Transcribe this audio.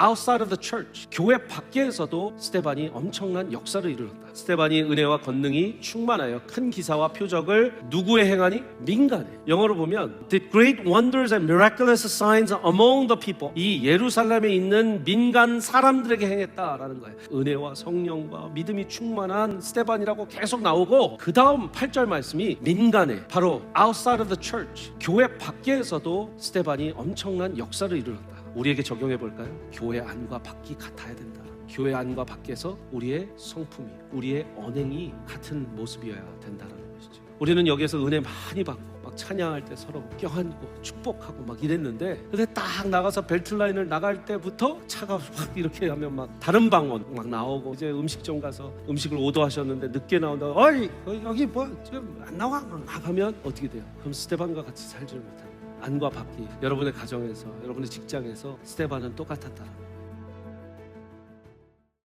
outside of the church 교회 밖에서도 스테반이 엄청난 역사를 이루었다. 스테반이 은혜와 권능이 충만하여 큰 기사와 표적을 누구에 행하니 민간에. 영어로 보면 the great wonders and miraculous signs among the people 이 예루살렘에 있는 민간 사람들에게 행했다라는 거예요. 은혜와 성령과 믿음이 충만한 스테반이라고 계속 나오고 그 다음 8절 말씀이 민간에 바로 outside of the church 교회 밖에서도 스테반이 엄청난 역사를 이루었다. 우리에게 적용해 볼까요? 교회 안과 밖이 같아야 된다. 교회 안과 밖에서 우리의 성품이, 우리의 언행이 같은 모습이어야 된다는 것이죠. 우리는 여기에서 은혜 많이 받고 막 찬양할 때 서로 껴안고 축복하고 막 이랬는데 근데 딱 나가서 벨트 라인을 나갈 때부터 차가 확 이렇게 하면 막 다른 방언 막 나오고 이제 음식점 가서 음식을 오더하셨는데 늦게 나온다 어이 여기 뭐 지금 안 나와 막 하면 어떻게 돼요? 그럼 스테반과 같이 살지를 못합니다. 안과 밖이 여러분의 가정에서 여러분의 직장에서 스테반은 똑같았다는 거예요.